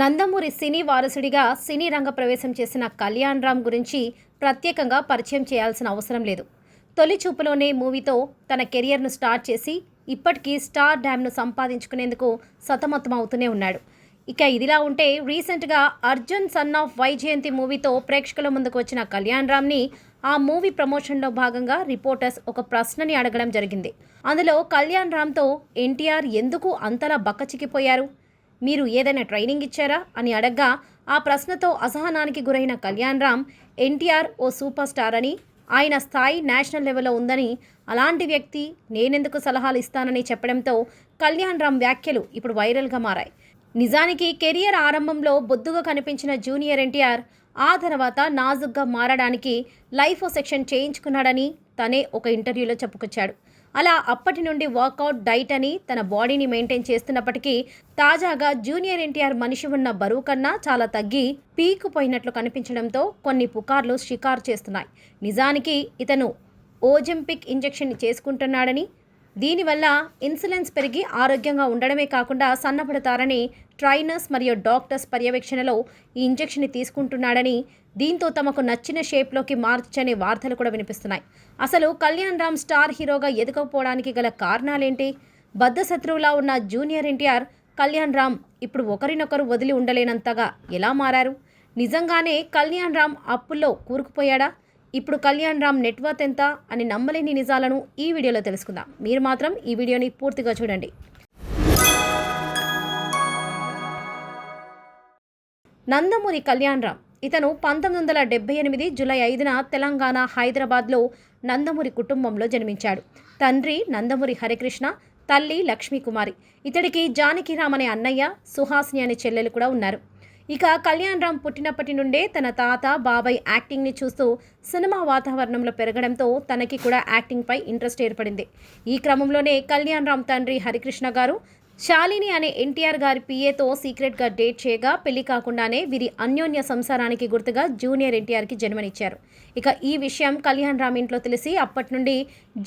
నందమూరి సినీ వారసుడిగా సినీ రంగ ప్రవేశం చేసిన కళ్యాణ్ రామ్ గురించి ప్రత్యేకంగా పరిచయం చేయాల్సిన అవసరం లేదు. తొలి చూపులోనే మూవీతో తన కెరియర్ను స్టార్ట్ చేసి ఇప్పటికీ స్టార్ డ్యామ్ను సంపాదించుకునేందుకు సతమతం అవుతూనే ఉన్నాడు. ఇక ఇదిలా ఉంటే రీసెంట్గా అర్జున్ సన్ ఆఫ్ వైజయంతి మూవీతో ప్రేక్షకుల ముందుకు వచ్చిన కళ్యాణ్ రామ్ని ఆ మూవీ ప్రమోషన్లో భాగంగా రిపోర్టర్స్ ఒక ప్రశ్నని అడగడం జరిగింది. అందులో కళ్యాణ్ రామ్తో ఎన్టీఆర్ ఎందుకు అంతలా బక్కచిక్కిపోయారు? మీరు ఏదైనా ట్రైనింగ్ ఇచ్చారా అని అడగ్గా ఆ ప్రశ్నతో అసహనానికి గురైన కళ్యాణ్ రామ్ ఎన్టీఆర్ ఓ సూపర్ స్టార్ అని ఆయన స్థాయి నేషనల్ లెవెల్లో ఉందని అలాంటి వ్యక్తి నేనెందుకు సలహాలు ఇస్తానని చెప్పడంతో కళ్యాణ్ రామ్ వ్యాఖ్యలు ఇప్పుడు వైరల్గా మారాయి. నిజానికి కెరియర్ ఆరంభంలో బొద్దుగా కనిపించిన జూనియర్ ఎన్టీఆర్ ఆ తర్వాత నాజుగ్గా మారడానికి లైఫ్ సెక్షన్ చేయించుకున్నాడని తనే ఒక ఇంటర్వ్యూలో చెప్పుకొచ్చాడు. అలా అప్పటి నుండి వర్కౌట్ డైట్ అని తన బాడీని మెయింటైన్ చేస్తున్నప్పటికీ తాజాగా జూనియర్ ఎన్టీఆర్ మనిషి ఉన్న బరువు కన్నా చాలా తగ్గి పీకుపోయినట్లు కనిపించడంతో కొన్ని పుకార్లు షికారు చేస్తున్నాయి. నిజానికి ఇతను ఓజెంపిక్ ఇంజెక్షన్ చేసుకుంటున్నాడని దీనివల్ల ఇన్సులిన్స్ పెరిగి ఆరోగ్యంగా ఉండడమే కాకుండా సన్నపడతారని ట్రైనర్స్ మరియు డాక్టర్స్ పర్యవేక్షణలో ఈ ఇంజెక్షన్ తీసుకుంటున్నాడని దీంతో తమకు నచ్చిన షేప్లోకి మార్చనే వార్తలు కూడా వినిపిస్తున్నాయి. అసలు కళ్యాణ్ రామ్ స్టార్ హీరోగా ఎదగకపోవడానికి గల కారణాలేంటి? బద్ధశత్రువులా ఉన్న జూనియర్ ఎన్టీఆర్ కళ్యాణ్ రామ్ ఇప్పుడు ఒకరినొకరు వదిలి ఉండలేనంతగా ఎలా మారారు? నిజంగానే కళ్యాణ్ రామ్ అప్పుల్లో కూరుకుపోయాడా? ఇప్పుడు కళ్యాణ్ రామ్ నెట్వర్త్ ఎంత అని నమ్మలేని నిజాలను ఈ వీడియోలో తెలుసుకుందాం. మీరు మాత్రం ఈ వీడియోని పూర్తిగా చూడండి. నందమూరి కళ్యాణ్ రామ్ ఇతను పంతొమ్మిది వందల డెబ్బై ఎనిమిది జూలై ఐదున తెలంగాణ హైదరాబాద్లో నందమూరి కుటుంబంలో జన్మించాడు. తండ్రి నందమూరి హరికృష్ణ తల్లి లక్ష్మీకుమారి. ఇతడికి జానకిరామ్ అనే అన్నయ్య సుహాసిని అనే చెల్లెలు కూడా ఉన్నారు. ఇక కళ్యాణ్ రామ్ పుట్టినప్పటి నుండే తన తాత బాబాయ్ యాక్టింగ్ని చూస్తూ సినిమా వాతావరణంలో పెరగడంతో తనకి కూడా యాక్టింగ్పై ఇంట్రెస్ట్ ఏర్పడింది. ఈ క్రమంలోనే కళ్యాణ్ రామ్ తండ్రి హరికృష్ణ గారు శాలిని అనే ఎన్టీఆర్ గారి పిఏతో సీక్రెట్గా డేట్ చేయగా పెళ్ళి కాకుండానే వీరి అన్యోన్య సంసారానికి గుర్తుగా జూనియర్ ఎన్టీఆర్కి జన్మనిచ్చారు. ఇక ఈ విషయం కళ్యాణ్ రామ్ ఇంట్లో తెలిసి అప్పటి నుండి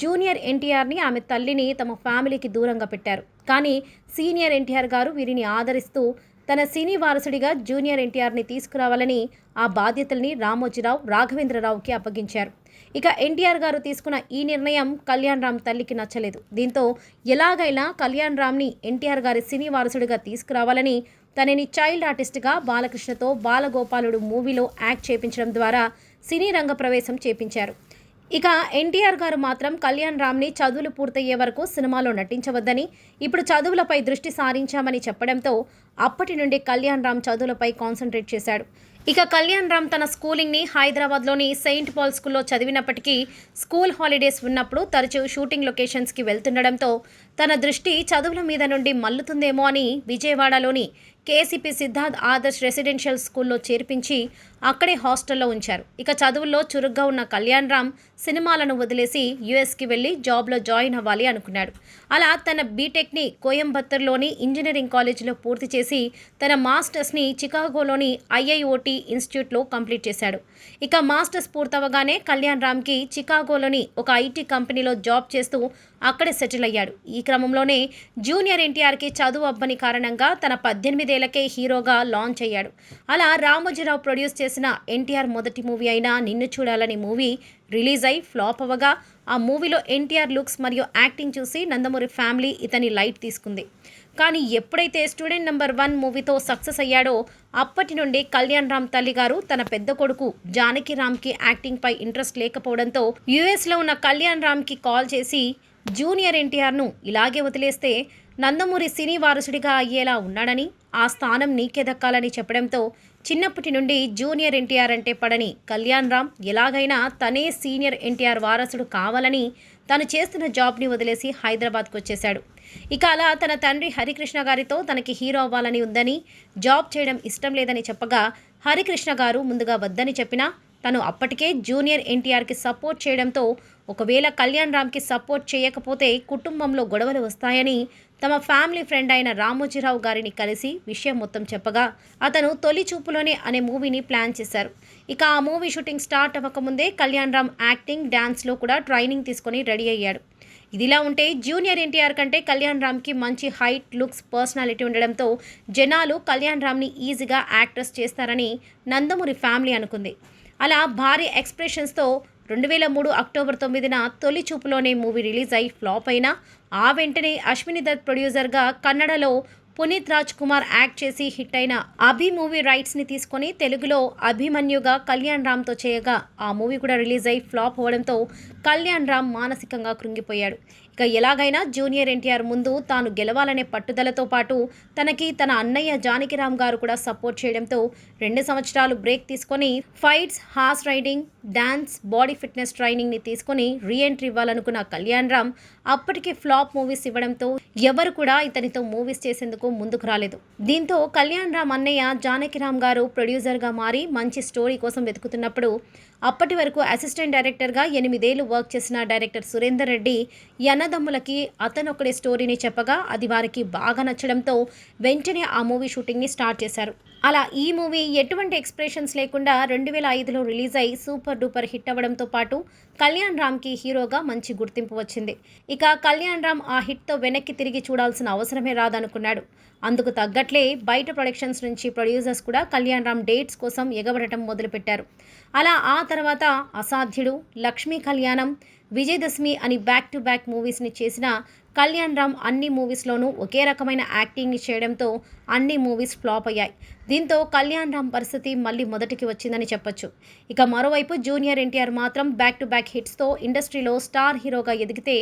జూనియర్ ఎన్టీఆర్ని ఆమె తల్లిని తమ ఫ్యామిలీకి దూరంగా పెట్టారు. కానీ సీనియర్ ఎన్టీఆర్ గారు వీరిని ఆదరిస్తూ తన సినీ వారసుడిగా జూనియర్ ఎన్టీఆర్ని తీసుకురావాలని ఆ బాధ్యతల్ని రామోజీరావు రాఘవేంద్రరావుకి అప్పగించారు. ఇక ఎన్టీఆర్ గారు తీసుకున్న ఈ నిర్ణయం కళ్యాణ్ రామ్ తల్లికి నచ్చలేదు. దీంతో ఎలాగైనా కళ్యాణ్ రామ్ని ఎన్టీఆర్ గారి సినీ వారసుడిగా తీసుకురావాలని తనని చైల్డ్ ఆర్టిస్ట్గా బాలకృష్ణతో బాలగోపాలుడు మూవీలో యాక్ట్ చేపించడం ద్వారా సినీ రంగ ప్రవేశం చేపించారు. ఇక ఎన్టీఆర్ గారు మాత్రం కళ్యాణ్ రామ్ని చదువులు పూర్తయ్యే వరకు సినిమాలో నటించవద్దని ఇప్పుడు చదువులపై దృష్టి సారించామని చెప్పడంతో అప్పటి నుండి కళ్యాణ్ రామ్ చదువులపై కాన్సన్ట్రేట్ చేశాడు. ఇక కళ్యాణ్ రామ్ తన స్కూలింగ్ని హైదరాబాద్లోని సెయింట్ పాల్ స్కూల్లో చదివినప్పటికీ స్కూల్ హాలిడేస్ ఉన్నప్పుడు తరచూ షూటింగ్ లొకేషన్స్కి వెళ్తుండడంతో తన దృష్టి చదువుల మీద నుండి మల్లుతుందేమో అని విజయవాడలోని కేసీపీ సిద్ధార్థ్ ఆదర్శ్ రెసిడెన్షియల్ స్కూల్లో చేర్పించి అక్కడే హాస్టల్లో ఉంచారు. ఇక చదువుల్లో చురుగ్గా ఉన్న కళ్యాణ్ రామ్ సినిమాలను వదిలేసి యుఎస్కి వెళ్ళి జాబ్లో జాయిన్ అవ్వాలి అనుకున్నాడు. అలా తన బీటెక్ని కోయంబత్తూర్లోని ఇంజనీరింగ్ కాలేజీలో పూర్తి చేసి తన మాస్టర్స్ని చికాగోలోని ఐఐఓటి ఇన్స్టిట్యూట్లో కంప్లీట్ చేశాడు. ఇక మాస్టర్స్ పూర్తవగానే కళ్యాణ్ రామ్కి చికాగోలోని ఒక ఐటీ కంపెనీలో జాబ్ చేస్తూ అక్కడే సెటిల్ అయ్యాడు. ఈ క్రమంలోనే జూనియర్ ఎన్టీఆర్కి చదువు అబ్బని కారణంగా తన పద్దెనిమిది పద్దెనిమిదేళ్ళకే హీరోగా లాంచ్ అయ్యాడు. అలా రామోజీరావు ప్రొడ్యూస్ చేసిన ఎన్టీఆర్ మొదటి మూవీ అయిన నిన్ను చూడాలని మూవీ రిలీజ్ అయి ఫ్లాప్ అవ్వగా ఆ మూవీలో ఎన్టీఆర్ లుక్స్ మరియు యాక్టింగ్ చూసి నందమూరి ఫ్యామిలీ ఇతని లైట్ తీసుకుంది. కానీ ఎప్పుడైతే స్టూడెంట్ నెంబర్ వన్ మూవీతో సక్సెస్ అయ్యాడో అప్పటి నుండి కళ్యాణ్ రామ్ తల్లి గారు తన పెద్ద కొడుకు జానకి రామ్కి యాక్టింగ్పై ఇంట్రెస్ట్ లేకపోవడంతో యుఎస్లో ఉన్న కళ్యాణ్ రామ్కి కాల్ చేసి జూనియర్ ఎన్టీఆర్ను ఇలాగే వదిలేస్తే నందమూరి సినీ వారసుడిగా అయ్యేలా ఉన్నాడని ఆ స్థానం నీకే దక్కాలని చెప్పడంతో చిన్నప్పటి నుండి జూనియర్ ఎన్టీఆర్ అంటే పడని కళ్యాణ్ రామ్ ఎలాగైనా తనే సీనియర్ ఎన్టీఆర్ వారసుడు కావాలని తను చేస్తున్న జాబ్ని వదిలేసి హైదరాబాద్కు వచ్చేశాడు. ఇక అలా తన తండ్రి హరికృష్ణ గారితో తనకి హీరో అవ్వాలని ఉందని జాబ్ చేయడం ఇష్టం లేదని చెప్పగా హరికృష్ణ గారు ముందుగా వద్దని చెప్పినా తను అప్పటికే జూనియర్ ఎన్టీఆర్కి సపోర్ట్ చేయడంతో ఒకవేళ కళ్యాణ్ రామ్కి సపోర్ట్ చేయకపోతే కుటుంబంలో గొడవలు వస్తాయని తమ ఫ్యామిలీ ఫ్రెండ్ అయిన రామోజీరావు గారిని కలిసి విషయం మొత్తం చెప్పగా అతను తొలి చూపులోనే అనే మూవీని ప్లాన్ చేశారు. ఇక ఆ మూవీ షూటింగ్ స్టార్ట్ అవ్వకముందే కళ్యాణ్ రామ్ యాక్టింగ్ డ్యాన్స్లో కూడా ట్రైనింగ్ తీసుకొని రెడీ అయ్యాడు. ఇదిలా ఉంటే జూనియర్ ఎన్టీఆర్ కంటే కళ్యాణ్ రామ్కి మంచి హైట్ లుక్స్ పర్సనాలిటీ ఉండడంతో జనాలు కళ్యాణ్ రామ్ని ఈజీగా యాక్ట్రెస్ చేస్తారని నందమూరి ఫ్యామిలీ అనుకుంది. అలా భారీ ఎక్స్ప్రెషన్స్తో రెండు వేల మూడు అక్టోబర్ తొమ్మిదిన తొలి చూపులోనే మూవీ రిలీజ్ అయి ఫ్లాప్ అయినా ఆ వెంటనే అశ్విని దత్ ప్రొడ్యూసర్గా కన్నడలో పునీత్ రాజ్ కుమార్ యాక్ట్ చేసి హిట్ అయిన అభి మూవీ రైట్స్ని తీసుకొని తెలుగులో అభిమన్యుగా కళ్యాణ్ రామ్తో చేయగా ఆ మూవీ కూడా రిలీజ్ అయి ఫ్లాప్ అవ్వడంతో కళ్యాణ్ రామ్ మానసికంగా కృంగిపోయాడు. ఇక ఎలాగైనా జూనియర్ ఎన్టీఆర్ ముందు తాను గెలవాలనే పట్టుదలతో పాటు తనకి తన అన్నయ్య జానకిరామ్ గారు కూడా సపోర్ట్ చేయడంతో రెండు సంవత్సరాలు బ్రేక్ తీసుకొని fights horse riding dance body fitness ట్రైనింగ్ని తీసుకొని రీఎంట్రీ ఇవ్వాలనుకున్న కళ్యాణ్ రామ్ అప్పటికే ఫ్లాప్ మూవీస్ ఇవ్వడంతో ఎవరు కూడా ఇతనితో మూవీస్ చేసేందుకు ముందుకు రాలేదు. దీంతో కళ్యాణ్ రామ్ అన్నయ్య జానకిరామ్ గారు ప్రొడ్యూసర్గా మారి మంచి స్టోరీ కోసం వెతుకుతున్నప్పుడు అప్పటి వరకు అసిస్టెంట్ డైరెక్టర్గా ఎనిమిదేళ్ళు వర్క్ చేసిన డైరెక్టర్ సురేందర్ రెడ్డి ఈ అతనొక్కడే స్టోరీని చెప్పగా అది వారికి బాగా నచ్చడంతో వెంటనే ఆ మూవీ షూటింగ్ని స్టార్ట్ చేశారు. అలా ఈ మూవీ ఎటువంటి ఎక్స్ప్రెషన్స్ లేకుండా రెండు వేల ఐదులో రిలీజ్ అయి సూపర్ డూపర్ హిట్ అవ్వడంతో పాటు కళ్యాణ్ రామ్కి హీరోగా మంచి గుర్తింపు వచ్చింది. ఇక కళ్యాణ్ రామ్ ఆ హిట్తో వెనక్కి తిరిగి చూడాల్సిన అవసరమే రాదనుకున్నాడు. అందుకు తగ్గట్లే బయట ప్రొడక్షన్స్ నుంచి ప్రొడ్యూసర్స్ కూడా కళ్యాణ్ రామ్ డేట్స్ కోసం ఎగబడటం మొదలుపెట్టారు. అలా ఆ తర్వాత అసాధ్యుడు లక్ష్మీ కళ్యాణం విజయదశమి అని బ్యాక్ టు బ్యాక్ మూవీస్ని చేసిన కళ్యాణ్ రామ్ అన్ని మూవీస్లోనూ ఒకే రకమైన యాక్టింగ్ని చేయడంతో అన్ని మూవీస్ ఫ్లాప్ అయ్యాయి. దీంతో కళ్యాణ్ రామ్ పరిస్థితి మళ్ళీ మొదటికి వచ్చిందని చెప్పొచ్చు. ఇక మరోవైపు జూనియర్ ఎన్టీఆర్ మాత్రం బ్యాక్ టు బ్యాక్ హిట్స్తో ఇండస్ట్రీలో స్టార్ హీరోగా ఎదిగితే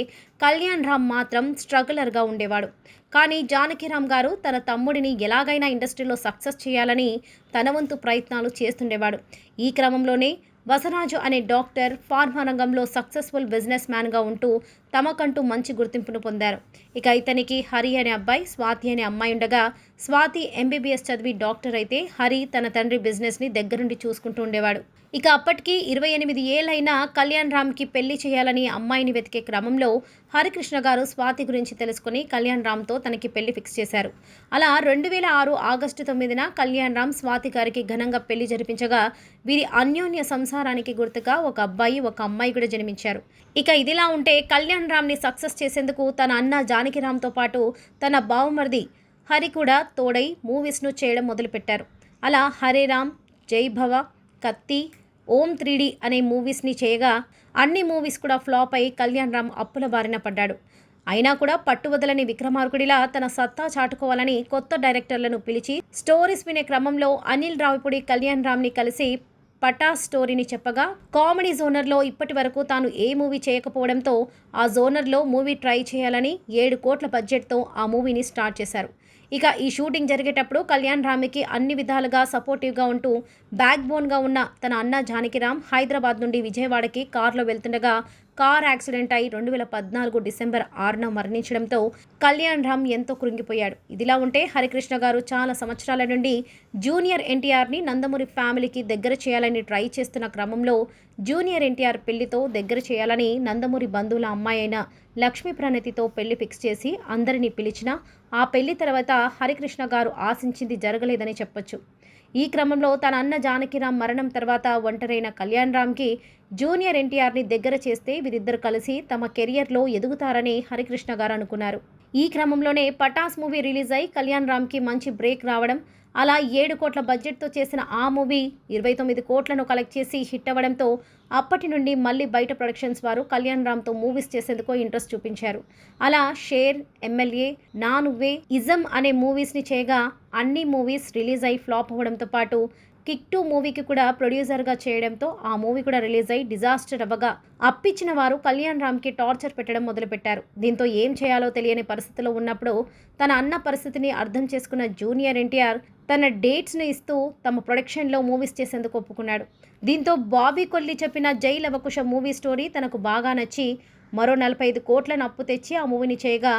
కళ్యాణ్ రామ్ మాత్రం స్ట్రగులర్గా ఉండేవాడు. కానీ జానకిరామ్ గారు తన తమ్ముడిని ఎలాగైనా ఇండస్ట్రీలో సక్సెస్ చేయాలని తన వంతు ప్రయత్నాలు చేస్తుండేవాడు. ఈ క్రమంలోనే వసరాజు అనే డాక్టర్ ఫార్మా రంగంలో సక్సెస్ఫుల్ బిజినెస్ మ్యాన్గా ఉంటూ తమకంటూ మంచి గుర్తింపును పొందారు. ఇక ఇతనికి హరి అనే అబ్బాయి స్వాతి అనే అమ్మాయి ఉండగా స్వాతి ఎంబీబీఎస్ చదివి డాక్టర్ అయితే హరి తన తండ్రి బిజినెస్ని దగ్గరుండి చూసుకుంటూ ఉండేవాడు. ఇక అప్పటికి ఇరవై ఎనిమిది ఏళ్ళైనా కళ్యాణ్ రామ్కి పెళ్ళి చేయాలని అమ్మాయిని వెతికే క్రమంలో హరికృష్ణ గారు స్వాతి గురించి తెలుసుకుని కళ్యాణ్ రామ్తో తనకి పెళ్ళి ఫిక్స్ చేశారు. అలా రెండు వేల ఆరు ఆగస్టు తొమ్మిదిన కళ్యాణ్ రామ్ స్వాతి గారికి ఘనంగా పెళ్ళి జరిపించగా వీరి అన్యోన్య సంసారానికి గుర్తుగా ఒక అబ్బాయి ఒక అమ్మాయి కూడా జన్మించారు. ఇక ఇదిలా ఉంటే కళ్యాణ్ రామ్ని సక్సెస్ చేసేందుకు తన అన్న జానకిరామ్తో పాటు తన బావమరిది హరి కూడా తోడై మూవీస్ను చేయడం మొదలుపెట్టారు. అలా హరే రామ్ జై భవ కత్తి ఓం త్రీడి అనే మూవీస్ని చేయగా అన్ని మూవీస్ కూడా ఫ్లాప్ అయి కళ్యాణ్ రామ్ అప్పుల బారిన పడ్డాడు. అయినా కూడా పట్టువదలని విక్రమార్కుడిలా తన సత్తా చాటుకోవాలని కొత్త డైరెక్టర్లను పిలిచి స్టోరీస్ వినే క్రమంలో అనిల్ రావిపూడి కళ్యాణ్ రామ్ని కలిసి పటాస్ స్టోరీని చెప్పగా కామెడీ జోనర్లో ఇప్పటి వరకు తాను ఏ మూవీ చేయకపోవడంతో ఆ జోనర్లో మూవీ ట్రై చేయాలని ఏడు కోట్ల బడ్జెట్తో ఆ మూవీని స్టార్ట్ చేశారు. ఇక ఈ షూటింగ్ జరిగేటప్పుడు కళ్యాణ్ రామ్కి అన్ని విధాలుగా సపోర్టివ్గా ఉంటూ బ్యాక్ బోన్గా ఉన్న తన అన్న జానకిరామ్ హైదరాబాద్ నుండి విజయవాడకి కారులో వెళ్తుండగా కార్ యాక్సిడెంట్ అయి రెండు వేల పద్నాలుగు డిసెంబర్ ఆరున మరణించడంతో కళ్యాణ్ రామ్ ఎంతో కృంగిపోయాడు. ఇదిలా ఉంటే హరికృష్ణ గారు చాలా సంవత్సరాల నుండి జూనియర్ ఎన్టీఆర్ని నందమూరి ఫ్యామిలీకి దగ్గర చేయాలని ట్రై చేస్తున్న క్రమంలో జూనియర్ ఎన్టీఆర్ పెళ్ళితో దగ్గర చేయాలని నందమూరి బంధువుల అమ్మాయి అయిన లక్ష్మీ ప్రణతితో పెళ్ళి ఫిక్స్ చేసి అందరినీ పిలిచినా ఆ పెళ్ళి తర్వాత హరికృష్ణ గారు ఆశించింది జరగలేదని చెప్పొచ్చు. ఈ క్రమంలో తన అన్న జానకిరామ్ మరణం తర్వాత ఒంటరైన కళ్యాణ్ రామ్కి జూనియర్ ఎన్టీఆర్ని దగ్గర చేస్తే వీరిద్దరు కలిసి తమ కెరియర్లో ఎదుగుతారని హరికృష్ణ గారు అనుకున్నారు. ఈ క్రమంలోనే పటాస్ మూవీ రిలీజ్ అయి కళ్యాణ్ రామ్కి మంచి బ్రేక్ రావడం అలా ఏడు కోట్ల బడ్జెట్తో చేసిన ఆ మూవీ ఇరవై తొమ్మిది కోట్లను కలెక్ట్ చేసి హిట్ అవ్వడంతో అప్పటి నుండి మళ్ళీ బయట ప్రొడక్షన్స్ వారు కళ్యాణ్ రామ్తో మూవీస్ చేసేందుకు ఇంట్రెస్ట్ చూపించారు. అలా షేర్ ఎమ్మెల్యే నా నువ్వే ఇజం అనే మూవీస్ని చేయగా అన్ని మూవీస్ రిలీజ్ అయి ఫ్లాప్ అవ్వడంతో పాటు కిక్ టూ మూవీకి కూడా ప్రొడ్యూసర్గా చేయడంతో ఆ మూవీ కూడా రిలీజ్ అయి డిజాస్టర్ అవ్వగా అప్పిచ్చిన వారు కళ్యాణ్ రామ్కి టార్చర్ పెట్టడం మొదలుపెట్టారు. దీంతో ఏం చేయాలో తెలియని పరిస్థితిలో ఉన్నప్పుడు తన అన్న పరిస్థితిని అర్థం చేసుకున్న జూనియర్ ఎన్టీఆర్ తన డేట్స్ను ఇస్తూ తమ ప్రొడక్షన్లో మూవీస్ చేసేందుకు ఒప్పుకున్నాడు. దీంతో బాబీ కొల్లి చెప్పిన జై లవకుశ మూవీ స్టోరీ తనకు బాగా నచ్చి మరో నలభై ఐదు కోట్లను అప్పు తెచ్చి ఆ మూవీని చేయగా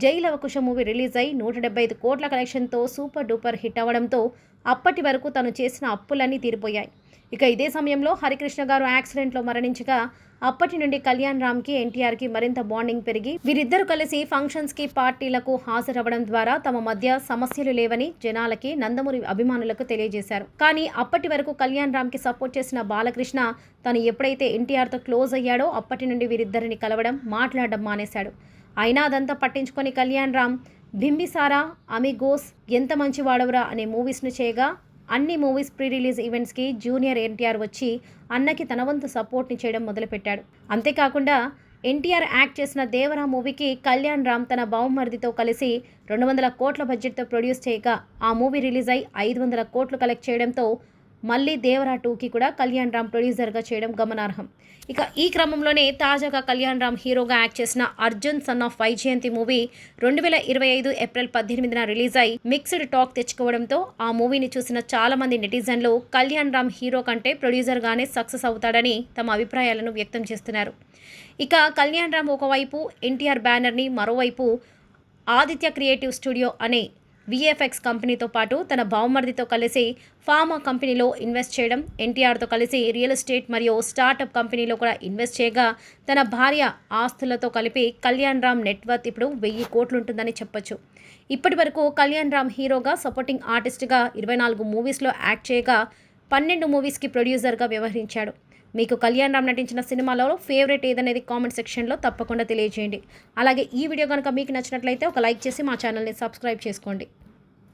జైలవకుశ మూవీ రిలీజ్ అయి నూట డెబ్బై ఐదు కోట్ల కలెక్షన్తో సూపర్ డూపర్ హిట్ అవ్వడంతో అప్పటి వరకు తను చేసిన అప్పులన్నీ తీరిపోయాయి. ఇక ఇదే సమయంలో హరికృష్ణ గారు యాక్సిడెంట్లో మరణించగా అప్పటి నుండి కళ్యాణ్ రామ్కి ఎన్టీఆర్కి మరింత బాండింగ్ పెరిగి వీరిద్దరూ కలిసి ఫంక్షన్స్కి పార్టీలకు హాజరవ్వడం ద్వారా తమ మధ్య సమస్యలు లేవని జనాలకి నందమూరి అభిమానులకు తెలియజేశారు. కానీ అప్పటి వరకు కళ్యాణ్ రామ్కి సపోర్ట్ చేసిన బాలకృష్ణ తను ఎప్పుడైతే ఎన్టీఆర్తో క్లోజ్ అయ్యాడో అప్పటి నుండి వీరిద్దరిని కలవడం మాట్లాడడం మానేశాడు. అయినా అదంతా పట్టించుకొని కళ్యాణ్ రామ్ బింబిసారా అమిగోస్ ఎంత మంచి వాడవరా అనే మూవీస్ను చేయగా అన్ని మూవీస్ ప్రీ రిలీజ్ ఈవెంట్స్కి జూనియర్ ఎన్టీఆర్ వచ్చి అన్నకి తన వంతు సపోర్ట్ని చేయడం మొదలుపెట్టాడు. అంతేకాకుండా ఎన్టీఆర్ యాక్ట్ చేసిన దేవరా మూవీకి కళ్యాణ్ రామ్ తన బావమరిదితో కలిసి రెండు వందల కోట్ల బడ్జెట్తో ప్రొడ్యూస్ చేయగా ఆ మూవీ రిలీజ్ అయి ఐదు వందల కోట్లు కలెక్ట్ చేయడంతో మళ్ళీ దేవరా టూకి కూడా కళ్యాణ్ రామ్ ప్రొడ్యూసర్గా చేయడం గమనార్హం. ఇక ఈ క్రమంలోనే తాజాగా కళ్యాణ్ రామ్ హీరోగా యాక్ట్ చేసిన Arjun son of Vyjayanthi movie రెండు వేల ఇరవై ఐదు ఏప్రిల్ పద్దెనిమిదిన రిలీజ్ అయి మిక్స్డ్ టాక్ తెచ్చుకోవడంతో ఆ మూవీని చూసిన చాలా మంది నెటిజన్లు కళ్యాణ్ రామ్ హీరో కంటే ప్రొడ్యూసర్గానే సక్సెస్ అవుతాడని తమ అభిప్రాయాలను వ్యక్తం చేస్తున్నారు. ఇక కళ్యాణ్ రామ్ ఒకవైపు ఎన్టీఆర్ బ్యానర్ని మరోవైపు ఆదిత్య క్రియేటివ్ స్టూడియో అనే విఎఫ్ఎక్స్ కంపెనీతో పాటు తన బావమర్దితో కలిసి ఫార్మా కంపెనీలో ఇన్వెస్ట్ చేయడం ఎన్టీఆర్తో కలిసి రియల్ ఎస్టేట్ మరియు స్టార్టప్ కంపెనీలో కూడా ఇన్వెస్ట్ చేయగా తన భార్య ఆస్తులతో కలిపి కళ్యాణ్ రామ్ నెట్వర్త్ ఇప్పుడు వెయ్యి కోట్లుంటుందని చెప్పొచ్చు. ఇప్పటి వరకు కళ్యాణ్ రామ్ హీరోగా సపోర్టింగ్ ఆర్టిస్ట్గా ఇరవై నాలుగు మూవీస్లో యాక్ట్ చేయగా పన్నెండు మూవీస్కి ప్రొడ్యూసర్గా వ్యవహరించాడు. మీకు కళ్యాణ్ రామ్ నటించిన సినిమాలో ఫేవరెట్ ఏదనేది కామెంట్ సెక్షన్లో తప్పకుండా తెలియజేయండి. అలాగే ఈ వీడియో కనుక మీకు నచ్చినట్లయితే ఒక లైక్ చేసి మా ఛానల్ని సబ్స్క్రైబ్ చేసుకోండి.